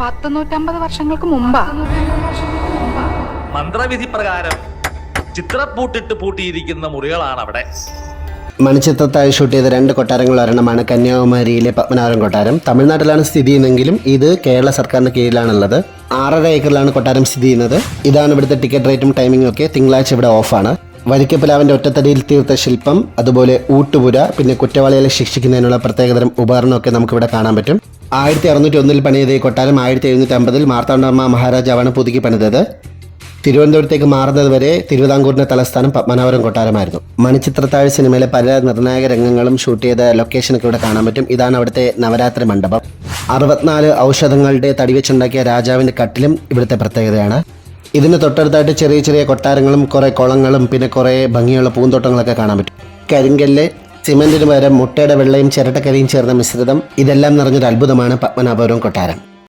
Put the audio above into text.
പത്ത് നൂറ്റമ്പത് വർഷങ്ങൾക്ക് മുമ്പാ. മന്ത്രവിധി പ്രകാരം ചിത്രപ്പൂട്ടിട്ട് പൂട്ടിയിരിക്കുന്ന മുറികളാണ് അവിടെ മണിച്ചിത്രത്താഴ് ഷൂട്ട് ചെയ്ത രണ്ട് കൊട്ടാരങ്ങൾ ഒരെണ്ണമാണ് കന്യാകുമാരിയിലെ പത്മനാഭൻ കൊട്ടാരം. തമിഴ്നാട്ടിലാണ് സ്ഥിതി ചെയ്യുന്നതെങ്കിലും ഇത് കേരള സർക്കാരിന്റെ കീഴിലാണുള്ളത്. ആറര ഏക്കറിലാണ് കൊട്ടാരം സ്ഥിതി ചെയ്യുന്നത്. ഇതാണ് ഇവിടുത്തെ ടിക്കറ്റ് റേറ്റും ടൈമിംഗും ഒക്കെ തിങ്കളാഴ്ച ഇവിടെ ഓഫാണ് വരിക്കപ്പിലാവിന്റെ ഒറ്റത്തടിയിൽ തീർത്ത ശില്പം അതുപോലെ ഊട്ടുപുര പിന്നെ കുറ്റവാളികളെ ശിക്ഷിക്കുന്നതിനുള്ള പ്രത്യേകതരം ഉപകരണമൊക്കെ നമുക്കിവിടെ കാണാൻ പറ്റും. ആയിരത്തി അറുന്നൂറ്റി ഒന്നിൽ പണിയത് ഈ കൊട്ടാരം ആയിരത്തി എഴുന്നൂറ്റി അമ്പതിൽ മാർത്താണ്ഡവർമ്മ മഹാരാജാവാണ് പുതുക്കി പണിതത്. തിരുവനന്തപുരത്തേക്ക് മാറുന്നതുവരെ തിരുവിതാംകൂറിന്റെ തലസ്ഥാനം പത്മനാഭപുരം കൊട്ടാരമായിരുന്നു. മണിച്ചിത്രത്താഴ് സിനിമയിലെ പല നിർണായക രംഗങ്ങളും ഷൂട്ട് ചെയ്ത ലൊക്കേഷനൊക്കെ ഇവിടെ കാണാൻ പറ്റും. ഇതാണ് അവിടുത്തെ നവരാത്രി മണ്ഡപം. അറുപത്തിനാല് ഔഷധങ്ങളുടെ തടിവെച്ചുണ്ടാക്കിയ രാജാവിന്റെ കട്ടിലും ഇവിടുത്തെ പ്രത്യേകതയാണ്. ഇതിന് തൊട്ടടുത്തായിട്ട് ചെറിയ ചെറിയ കൊട്ടാരങ്ങളും കുറെ കുളങ്ങളും പിന്നെ കുറെ ഭംഗിയുള്ള പൂന്തോട്ടങ്ങളൊക്കെ കാണാൻ പറ്റും. കരിങ്കല്ല് സിമെന്റിന് പകരം മുട്ടയുടെ വെള്ളയും ചിരട്ടക്കരിയും ചേർന്ന മിശ്രിതം ഇതെല്ലാം നിറഞ്ഞൊരു അത്ഭുതമാണ് പത്മനാഭപുരം കൊട്ടാരം.